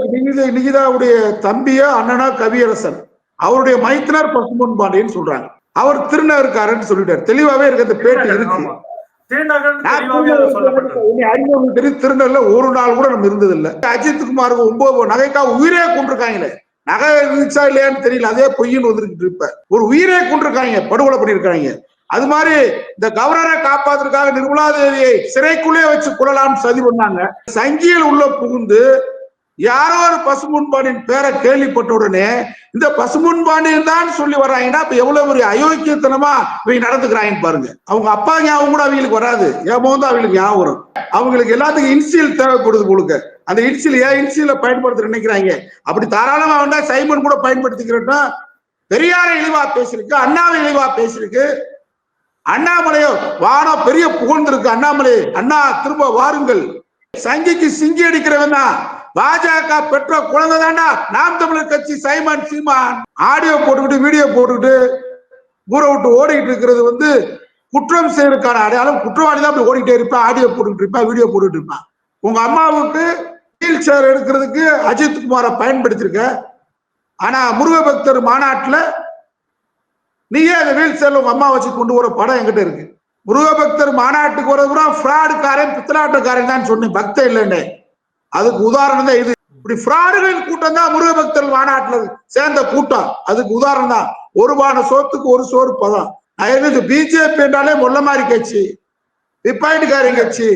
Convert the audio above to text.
நிகிதா நிகிதாவுடைய தம்பியா அண்ணனா கவியரசன். அவருடைய மைத்தினர் பசும்பொன் பாண்டியன்னு சொல்றாங்க. அவர் திருநகருக்காரன்னு சொல்லிட்டாரு. தெளிவாவே இருக்கு அந்த பேட்டி இருக்கு. திருநெல்ல ஒரு நாள் கூட நம்ம இருந்தது இல்ல அஜித் குமாருக்கு ஒன்பது நகைக்கா உயிரே கொண்டிருக்காங்களே நகை இருந்துச்சா இல்லையான்னு தெரியல. அதே பொய்ன்னு வந்துருக்கு இப்ப ஒரு உயிரே கொண்டிருக்காங்க படுகொலை பண்ணிருக்காங்க அது மாதிரி இந்த கவர்னரை காப்பாத்துறதுக்காக நிர்மலா தேவியை சிறைக்குள்ளே வச்சு கொள்ளலாம்னு சதி பண்ணாங்க. சங்கியில் உள்ள புகுந்து யாரோ ஒரு பசுமுன்பாண்டியன் பேரை கேள்விப்பட்ட உடனே இந்த பசுமுன்பாண்டியன் தான் சொல்லி வர்றாங்கன்னா இப்ப எவ்வளவு ஒரு அயோக்கியத்தனமா இவங்க நடந்துக்கிறாங்கன்னு பாருங்க. அவங்க அப்பா ஞாபகம் கூட அவங்களுக்கு வராது. ஞாபகம் தான் அவங்களுக்கு ஞாபகம் வரும். அவங்களுக்கு எல்லாத்துக்கும் இன்சியல் தேவைப்படுது போலுக்க அந்த இன்சியல் ஏன் இன்சியல பயன்படுத்த நினைக்கிறாங்க? அப்படி தாராளமா வேண்டா சைமன் கூட பயன்படுத்திக்கிறோம்னா பெரியாரை இழிவா பேசியிருக்கு அண்ணாவை இழிவா பேசியிருக்கு. அண்ணாமலையோ வானா பெரிய புகழ்ந்திருக்கு. அண்ணாமலை அண்ணா திரும்ப வாருங்கள். சங்கிக்கு சிங்கி அடிக்கிறவன் தான். பாஜக பெற்ற குழந்தை தாண்டா. நாம் தமிழர் கட்சி சைமான் சீமான். ஆடியோ போட்டுக்கிட்டு வீடியோ போட்டுக்கிட்டு ஊரை விட்டு ஓடிக்கிட்டு இருக்கிறது வந்து குற்றம் செய்யறதுக்கான அடையாளம். குற்றவாளி தான் அப்படி ஓடிக்கிட்டே இருப்பான் ஆடியோ போட்டுக்கிட்டு இருப்பான் வீடியோ போட்டுக்கிட்டு இருப்பான் உங்க அம்மாவுக்கு வீல் சேர் எடுக்கிறதுக்கு அஜித் குமாரை பயன்படுத்திருக்க ஆனா முருக பக்தர் மாநாட்டுல நீயே அந்த வீல் சேர்ல உங்க அம்மா வச்சு கொண்டு வர படம் என்கிட்ட இருக்கு. முருக பக்தர் மாநாட்டுக்கு வரதுனா ஃப்ராடுக்காரன் பித்தலாட்டக்காரன் தான் சொன்னேன். பக்தன் இல்லைன்னு. அதுக்கு உதாரணம் தான் இது. இப்படி பிராடுகளின் கூட்டம் தான் முருகபக்தர்கள் மாநாட்டில் சேர்ந்த கூட்டம். அதுக்கு உதாரணம் தான். ஒரு பான சோத்துக்கு ஒரு சோறு பதம். பிஜேபி என்றாலே முள்ள மாதிரி கட்சி. விப்பாயிட்டுக்காரன் கட்சி.